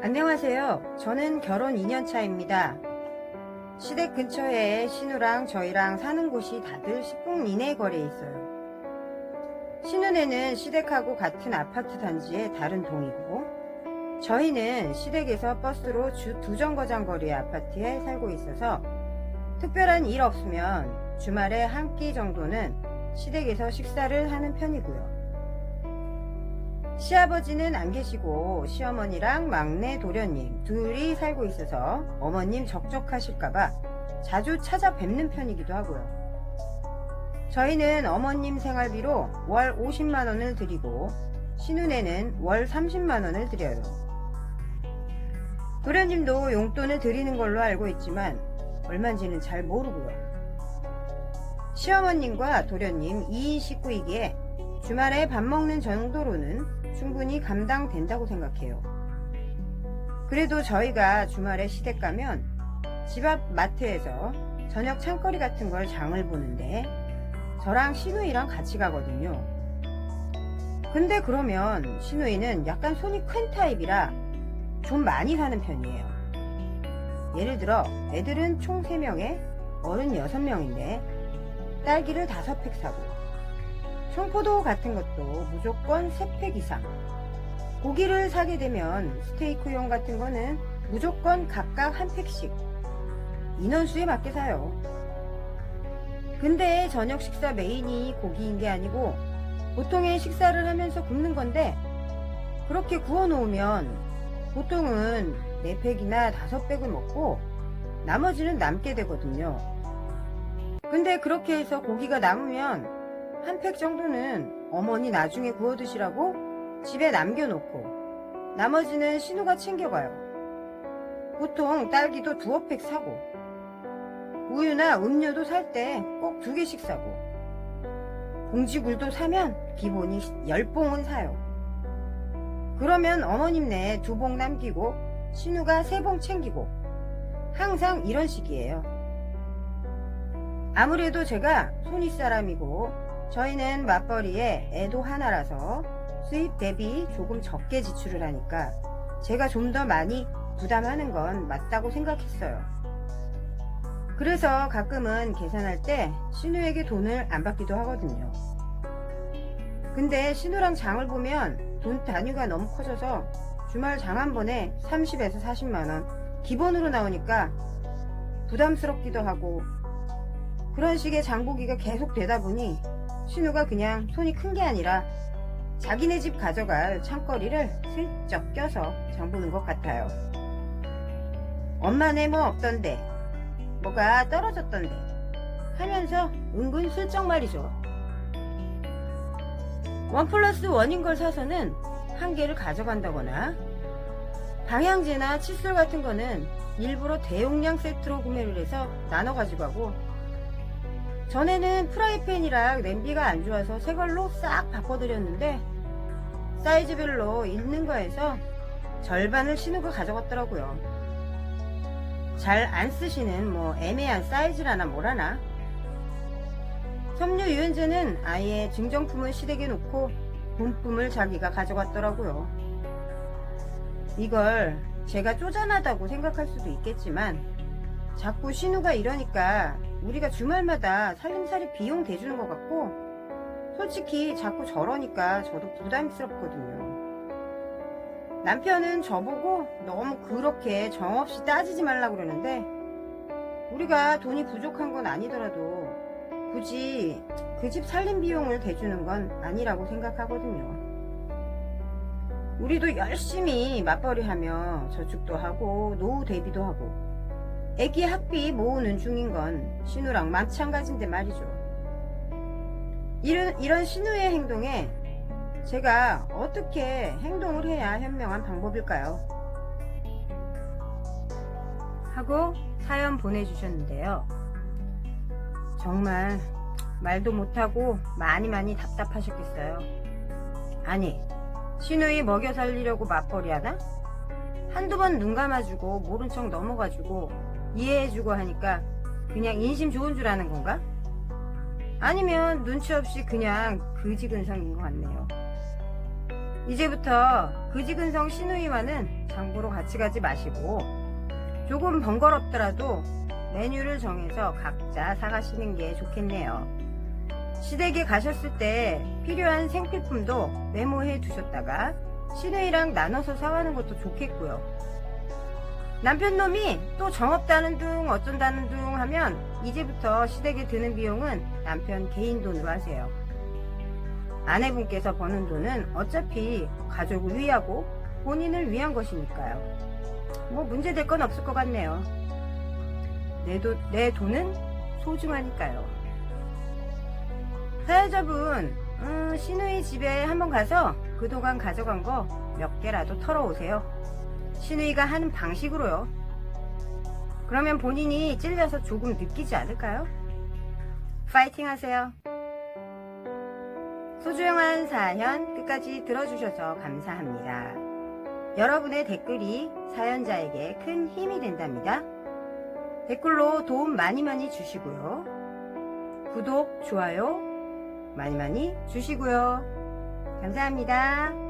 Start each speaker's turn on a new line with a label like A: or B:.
A: 안녕하세요. 저는 결혼 2년 차입니다. 시댁 근처에 신우랑 저희랑 사는 곳이 다들 10분 이내 거리에 있어요. 신우네는 시댁하고 같은 아파트 단지의 다른 동이고, 저희는 시댁에서 버스로 주 두 정거장 거리의 아파트에 살고 있어서 특별한 일 없으면 주말에 한 끼 정도는 시댁에서 식사를 하는 편이고요. 시아버지는 안 계시고 시어머니랑 막내 도련님 둘이 살고 있어서 어머님 적적하실까봐 자주 찾아뵙는 편이기도 하고요. 저희는 어머님 생활비로 월 50만원을 드리고 신우네는 월 30만원을 드려요. 도련님도 용돈을 드리는 걸로 알고 있지만 얼마인지는 잘 모르고요. 시어머님과 도련님 2인 식구이기에 주말에 밥 먹는 정도로는 충분히 감당된다고 생각해요. 그래도 저희가 주말에 시댁 가면 집 앞 마트에서 저녁 창거리 같은 걸 장을 보는데 저랑 신우이랑 같이 가거든요. 근데 그러면 신우이는 약간 손이 큰 타입이라 좀 많이 사는 편이에요. 예를 들어 애들은 총 3명에 어른 6명인데 딸기를 5팩 사고 청포도 같은 것도 무조건 3팩 이상. 고기를 사게 되면 스테이크용 같은 거는 무조건 각각 한 팩씩. 인원수에 맞게 사요. 근데 저녁 식사 메인이 고기인 게 아니고 보통의 식사를 하면서 굽는 건데 그렇게 구워 놓으면 보통은 4팩이나 5팩을 먹고 나머지는 남게 되거든요. 근데 그렇게 해서 고기가 남으면 한 팩 정도는 어머니 나중에 구워 드시라고 집에 남겨놓고 나머지는 신우가 챙겨가요. 보통 딸기도 두어 팩 사고 우유나 음료도 살 때 꼭 두 개씩 사고 공지굴도 사면 기본이 10봉은 사요. 그러면 어머님 네 두 봉 남기고 신우가 세 봉 챙기고 항상 이런 식이에요. 아무래도 제가 손윗 사람이고 저희는 맞벌이에 애도 하나라서 수입 대비 조금 적게 지출을 하니까 제가 좀 더 많이 부담하는 건 맞다고 생각했어요. 그래서 가끔은 계산할 때 신우에게 돈을 안 받기도 하거든요. 근데 신우랑 장을 보면 돈 단위가 너무 커져서 주말 장 한 번에 30에서 40만원 기본으로 나오니까 부담스럽기도 하고 그런 식의 장보기가 계속 되다 보니 신우가 그냥 손이 큰 게 아니라 자기네 집 가져갈 창거리를 슬쩍 껴서 장보는 것 같아요. 엄마네 뭐 없던데, 뭐가 떨어졌던데 하면서 은근 슬쩍 말이죠. 원 플러스 원인 걸 사서는 한 개를 가져간다거나 방향제나 칫솔 같은 거는 일부러 대용량 세트로 구매를 해서 나눠 가지고 가고 전에는 프라이팬이랑 냄비가 안 좋아서 새 걸로 싹 바꿔드렸는데 사이즈별로 있는 거에서 절반을 신우가 가져갔더라고요. 잘 안 쓰시는 뭐 애매한 사이즈라나 뭐라나 섬유 유연제는 아예 증정품을 시댁에 놓고 본품을 자기가 가져갔더라고요. 이걸 제가 쪼잔하다고 생각할 수도 있겠지만 자꾸 신우가 이러니까 우리가 주말마다 살림살이 비용 대주는 것 같고 솔직히 자꾸 저러니까 저도 부담스럽거든요. 남편은 저보고 너무 그렇게 정없이 따지지 말라 그러는데 우리가 돈이 부족한 건 아니더라도 굳이 그 집 살림 비용을 대주는 건 아니라고 생각하거든요. 우리도 열심히 맞벌이 하며 저축도 하고 노후 대비도 하고 애기 학비 모으는 중인 건 신우랑 마찬가지인데 말이죠. 이런, 이런 신우의 행동에 제가 어떻게 행동을 해야 현명한 방법일까요? 하고 사연 보내주셨는데요. 정말 말도 못하고 많이 많이 답답하셨겠어요. 아니, 신우이 먹여 살리려고 맞벌이 하나? 한두 번 눈 감아주고 모른 척 넘어가지고 이해해주고 하니까 그냥 인심 좋은 줄 아는 건가? 아니면 눈치 없이 그냥 그지근성인 것 같네요. 이제부터 그지근성 신우이와는 장보러 같이 가지 마시고 조금 번거롭더라도 메뉴를 정해서 각자 사가시는 게 좋겠네요. 시댁에 가셨을 때 필요한 생필품도 메모해 두셨다가 신우이랑 나눠서 사가는 것도 좋겠고요. 남편 놈이 또 정없다는 둥 어쩐다는 둥 하면 이제부터 시댁에 드는 비용은 남편 개인 돈으로 하세요. 아내분께서 버는 돈은 어차피 가족을 위하고 본인을 위한 것이니까요. 뭐 문제될 건 없을 것 같네요. 내, 돈, 내 돈은 소중하니까요. 사연자분, 음, 신우이 집에 한번 가서 그동안 가져간 거 몇 개라도 털어오세요. 신우이가 하는 방식으로요. 그러면 본인이 찔려서 조금 느끼지 않을까요? 파이팅 하세요. 소중한 사연 끝까지 들어주셔서 감사합니다. 여러분의 댓글이 사연자에게 큰 힘이 된답니다. 댓글로 도움 많이 많이 주시고요. 구독, 좋아요 많이 많이 주시고요. 감사합니다.